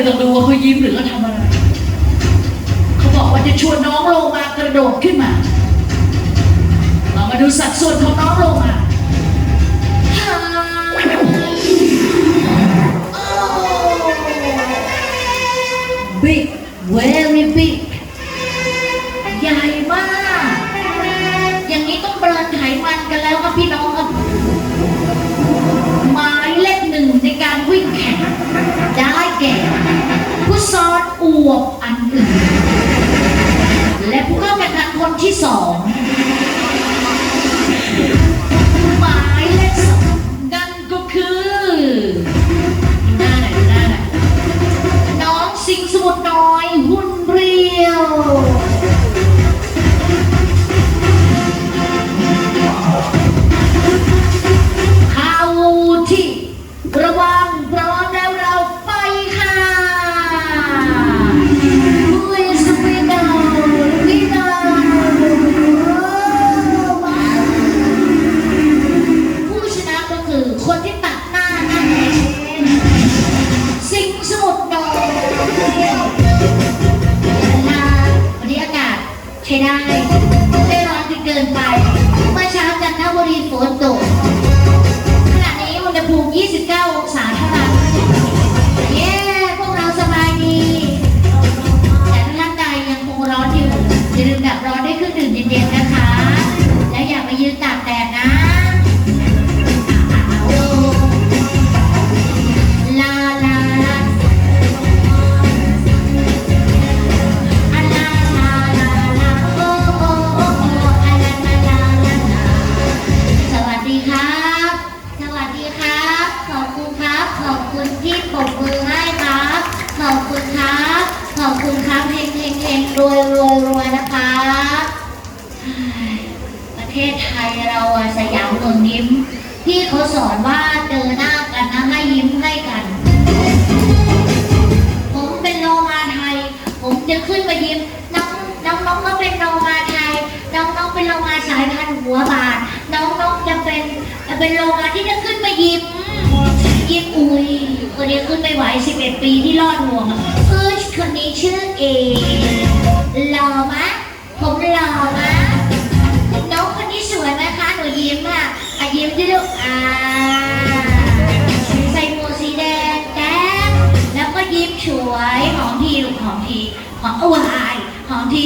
ไม่ต้องดูว่าเขายิ้มหรือเขาทำอะไร เขาบอกว่าจะชวนน้องลงมากระโดดขึ้นมา เรามาดูสัดส่วนของน้องลงมาฮ่าโอ้ big very big ใหญ่มาก อย่างนี้ต้องเบิร์นไขมันกันแล้วครับพี่น้องครับ อวบอันหนึ่งและผู้เข้าแข่งขันคนที่สอง ช้ได้ ไม่ร้อนจนเกินไป เมื่อเช้าจันทบุรีฝนตก ขณะนี้อุณหภูมิ 29 องศาเท่านั้นเย้พวกเราสบายดี แต่ถ้าร่างกายยังคงร้อนอยู่อย่าลืมดับร้อนด้วยเครื่องดื่มเย็นๆนะคะ และอย่ามายืนตากแดดนะ ดีครับ สวัสดีครับ ขอบคุณครับ ขอบคุณที่ปรบมือให้ครับ ขอบคุณครับ ขอบคุณครับเฮงเฮงเฮงรวยรวยรวยนะครับประเทศไทยเราอะสยามเมืองยิ้ม พี่เขาสอนว่าเจอหน้ากันนะให้ยิ้มให้กัน ผมเป็นโลมาไทย ผมจะขึ้นมายิ้มน้องน้องน้องก็เป็นโลมาไทย น้องน้องเป็นโลมาสายพันธุ์หัวบาด น้องน้องจะเป็นจะเป็นโลมาที่จะขึ้นมายิ้มยิ้มอุ้ยคนนี้ขึ้นไม่ไหว11ปีที่รอดห่วงเอ้ยคนนี้ชื่อเอหล่อมะผมหล่อมะน้องคนนี้สวยไหมคะหนูยิ้มอะอะยิ้มที่ลูกอ่าใส่หมวกสีแดงแก้มแล้วก็ยิ้มสวยหอมทีลูกหอมทีหอมอวายหอมที